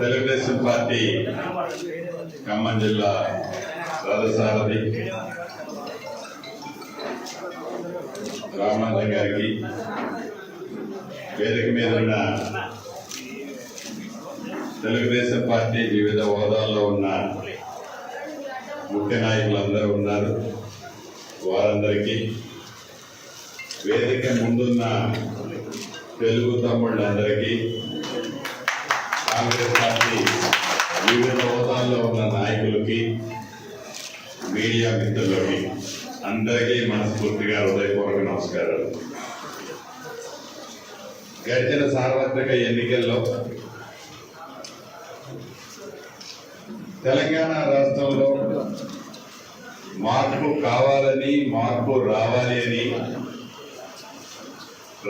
Telugu Desam party Khammam జిల్లా రథసారథి రామానంద గారికి వేదిక మీద ఉన్న తెలుగుదేశం పార్టీ వివిధ హోదాల్లో ఉన్న ముఖ్య నాయకులందరూ ఉన్నారు. వారందరికీ వేదిక ముందున్న తెలుగు తమ్ముళ్ళందరికీ కాంగ్రెస్ పార్టీ వివిధ హోదాల్లో ఉన్న నాయకులకి మీడియా మిత్రులకి అందరికీ మనస్ఫూర్తిగా హృదయపూర్వక నమస్కారాలు. గడిచిన సార్వత్రిక ఎన్నికల్లో తెలంగాణ రాష్ట్రంలో మార్పు కావాలని మార్పు రావాలి అని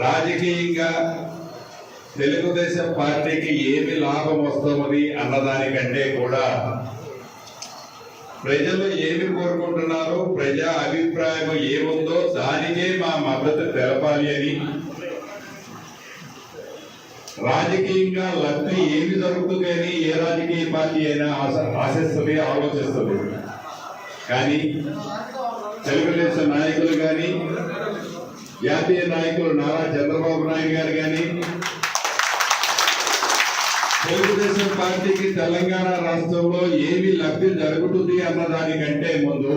రాజకీయంగా తెలుగుదేశం పార్టీకి ఏమి లాభం వస్తుంది అన్నదానికంటే కూడా ప్రజలు ఏమి కోరుకుంటున్నారో? ప్రజా అభిప్రాయం ఏముందో దానికే మా మద్దతు తెలపాలి అని. రాజకీయంగా లబ్ధి ఏమి జరుగుతుంది అని ఏ రాజకీయ పార్టీ అయినా ఆశ- ఆశిస్తుంది ఆలోచిస్తుంది. కానీ తెలుగుదేశం నాయకులు కానీ జాతీయ నాయకులు నారా చంద్రబాబు నాయుడు గారు కానీ తెలుగుదేశం పార్టీకి తెలంగాణ రాష్ట్రంలో ఏమి లబ్ధి జరుగుతుంది అన్న దానికంటే ముందు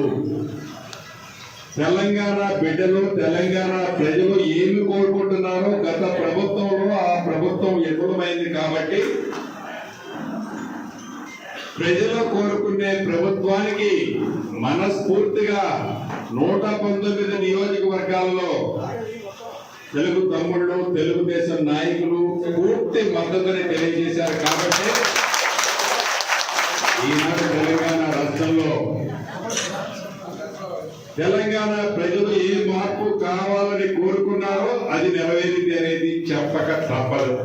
తెలంగాణ బిడ్డలు తెలంగాణ ప్రజలు ఏమి కోరుకుంటున్నారో గత ప్రభుత్వంలో ఆ ప్రభుత్వం విఫలమైంది కాబట్టి ప్రజలు కోరుకునే ప్రభుత్వానికి మనస్ఫూర్తిగా నూట పంతొమ్మిది నియోజకవర్గాల్లో తెలుగు తమ్ముళ్ళు తెలుగుదేశం నాయకులు పూర్తి మద్దతుని తెలియజేశారు కాబట్టి ఈనాడు తెలంగాణ రాష్ట్రంలో తెలంగాణ ప్రజలు ఏ మార్పు కావాలని కోరుకున్నారో అది నెరవేరింది అనేది చెప్పక తప్పదు.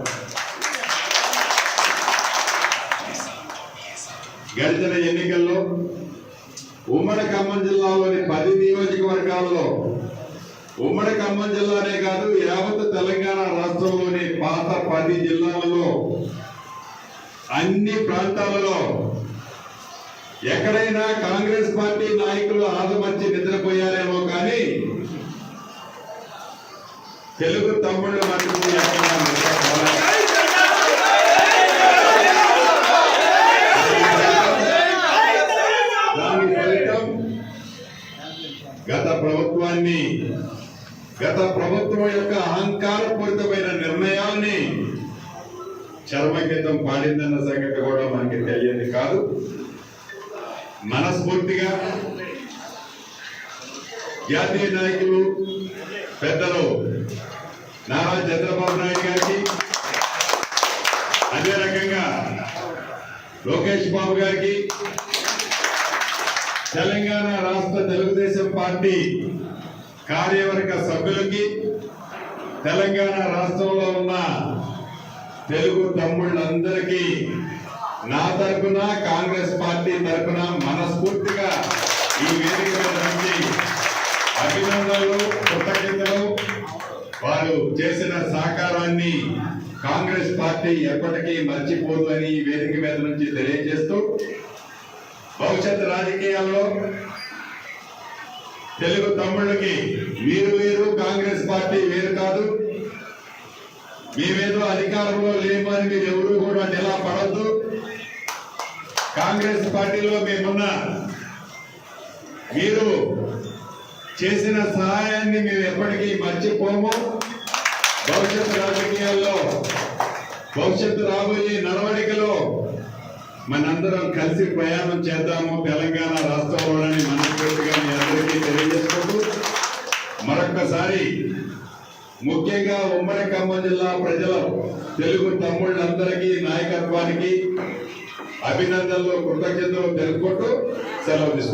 గడిచిన ఎన్నికల్లో ఉమ్మడి ఖమ్మం జిల్లాలోని పది నియోజకవర్గాల్లో ఉమ్మడి ఖమ్మం జిల్లానే కాదు యావత్ తెలంగాణ రాష్ట్రంలోని పాత పది జిల్లాలలో అన్ని ప్రాంతాలలో ఎక్కడైనా కాంగ్రెస్ పార్టీ నాయకులు ఆదమర్చి నిద్రపోయారేమో కానీ తెలుగు తమ్ముళ్ళు మటుకు దాని ఫలితం గత ప్రభుత్వాన్ని గత ప్రభుత్వం యొక్క అహంకారపూరితమైన నిర్ణయాన్ని చర్మగీతం పాడిందన్న సంగతి కూడా మనకి తెలియదు కాదు. మనస్ఫూర్తిగా జాతీయ నాయకులు పెద్దలు నారా చంద్రబాబు నాయుడు గారికి అదే రకంగా లోకేష్ బాబు గారికి తెలంగాణ రాష్ట్ర తెలుగుదేశం పార్టీ కార్యవర్గ సభ్యులకి తెలంగాణ రాష్ట్రంలో ఉన్న తెలుగు తమ్ముళ్ళందరికీ నా తరపున కాంగ్రెస్ పార్టీ తరపున మనస్ఫూర్తిగా ఈ వేదిక మీద నుంచి అభినందనలు కృతజ్ఞతలు. వారు చేసిన సహకారాన్ని కాంగ్రెస్ పార్టీ ఎప్పటికీ మర్చిపోదు అని ఈ వేదిక మీద నుంచి తెలియజేస్తూ భవిష్యత్ రాజకీయాల్లో తెలుగు తమ్ముళ్ళకి మీరు వేరు కాంగ్రెస్ పార్టీ వేరు కాదు. మేమేదో అధికారంలో లేమని మీరు ఎవరు కూడా నిలా కాంగ్రెస్ పార్టీలో మేమున్నా మీరు చేసిన సహాయాన్ని మేము ఎప్పటికీ మర్చిపోము. భవిష్యత్ రాజకీయాల్లో భవిష్యత్తు రాబోయే నడవడికలో మనందరం కలిసి ప్రయాణం చేద్దాము. తెలంగాణ రాష్ట్రంలోని మనస్ఫూర్తిగా మీ అందరికీ తెలియజేసుకుంటూ మరొక్కసారి ముఖ్యంగా ఉమ్మడి ఖమ్మం జిల్లా ప్రజలు తెలుగు తమ్ముళ్ళందరికీ నాయకత్వానికి అభినందనలు కృతజ్ఞతలు తెలుపుకుంటూ సెలవు తీసుకుంటాం